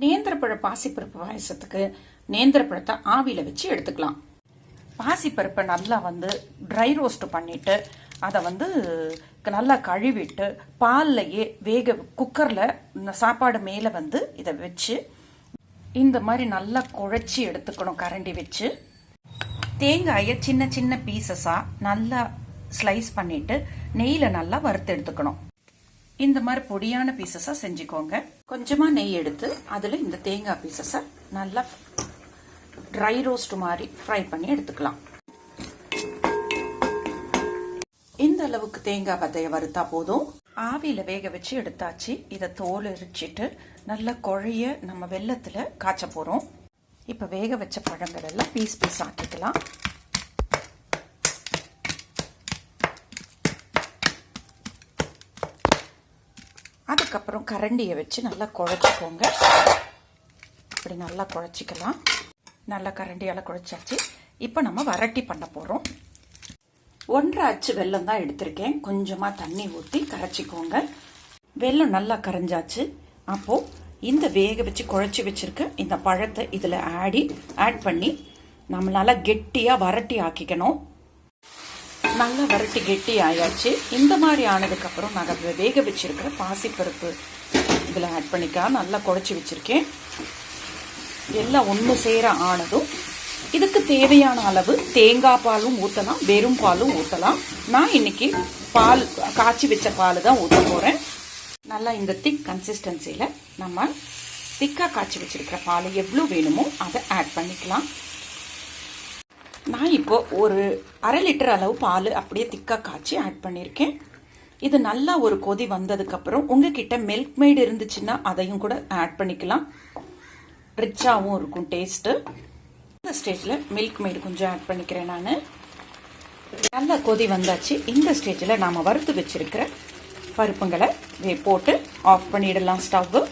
நேந்திரப்பழ பாசிப்பருப்பு பாயசத்துக்கு நேந்திரப்பழத்தை ஆவியில் வச்சு எடுத்துக்கலாம். பாசிப்பருப்பை நல்லா வந்து ட்ரை ரோஸ்ட் பண்ணிவிட்டு அதை வந்து நல்லா கழுவிட்டு பால்லையே வேக குக்கரில் இந்த சாப்பாடு மேலே வந்து இதை வச்சு இந்த மாதிரி நல்லா குழச்சி எடுத்துக்கணும் கரண்டி வச்சு. தேங்காயை சின்ன சின்ன பீசஸாக நல்லா ஸ்லைஸ் பண்ணிவிட்டு நெய்யில் நல்லா வறுத்து எடுத்துக்கணும். இந்த மாதிரி பொடியான பீசஸாக செஞ்சுக்கோங்க. கொஞ்சமாக நெய் எடுத்து அதில் இந்த தேங்காய் பீசஸை நல்லா ட்ரை ரோஸ்ட் மாதிரி ஃப்ரை பண்ணி எடுத்துக்கலாம். இந்த அளவுக்கு தேங்காய் பத்தைய வறுத்தா போதும். ஆவியில வேக வச்சு எடுத்தாச்சு. இதை தோல் எரிச்சிட்டு நல்லா குழைய நம்ம வெள்ளத்துல காய்ச்ச போறோம். இப்ப வேக வச்ச பழங்கள் எல்லாம் பீஸ் பீஸ் ஆக்கிக்கலாம். அதுக்கப்புறம் கரண்டியை வச்சு நல்லா குழச்சிக்கோங்க. இப்படி நல்லா குழச்சிக்கலாம். நல்லா கரண்டியால் குழச்சாச்சு. இப்போ நம்ம வரட்டி பண்ண போகிறோம் ஒன்றரை அச்சு வெல்லம் தான் எடுத்திருக்கேன். கொஞ்சமாக தண்ணி ஊற்றி கரைச்சிக்கோங்க. வெல்லம் நல்லா கரைஞ்சாச்சு. அப்போது இந்த வேக வச்சு குழச்சி வச்சிருக்க இந்த பழத்தை இதில் ஆடி ஆட் பண்ணி நம்மளால் கெட்டியாக வரட்டி ஆக்கிக்கணும். நல்லா வரட்டி கெட்டி ஆயாச்சு. இந்த மாதிரி ஆனதுக்கப்புறம் நாங்கள் வேக வச்சுருக்கிற பாசிப்பருப்பு இதில் ஆட் பண்ணிக்கா நல்லா குழச்சி வச்சுருக்கேன். எல்லாம் ஒன்று சேர ஆனதும் இதுக்கு தேவையான அளவு தேங்காய் பாலும் ஊற்றலாம் வெறும் பாலும் ஊற்றலாம் நான் இன்னைக்கு பால் காய்ச்சி வச்ச பால் தான் ஊற்ற போகிறேன் நல்லா இந்த திக் கன்சிஸ்டன்சியில் நம்ம திக்காக காய்ச்சி வச்சிருக்கிற பால் எவ்வளோ வேணுமோ அதை ஆட் பண்ணிக்கலாம். நான் இப்போ ஒரு அரை லிட்டர் அளவு பால் அப்படியே திக்காக காய்ச்சி ஆட் பண்ணியிருக்கேன். இது நல்லா ஒரு கொதி வந்ததுக்கப்புறம் உங்ககிட்ட மில்க் மெய்டு இருந்துச்சுன்னா அதையும் கூட ஆட் பண்ணிக்கலாம். ரிச்சாகவும் இருக்கும் டேஸ்ட்டு இந்த ஸ்டேஜில் மில்க் மெய்டு கொஞ்சம் ஆட் பண்ணிக்கிறேன் நான். நல்லா கொதி வந்தாச்சு. இந்த ஸ்டேஜில் நாம் வறுத்து வச்சுருக்கிற பருப்புங்களை போட்டு ஆஃப் பண்ணிடலாம் ஸ்டவ்வு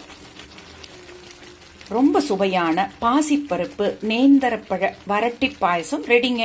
ரொம்ப சுவையான பாசிப்பருப்பு நேந்தரப்பழ வரட்டி பாயசம் ரெடிங்க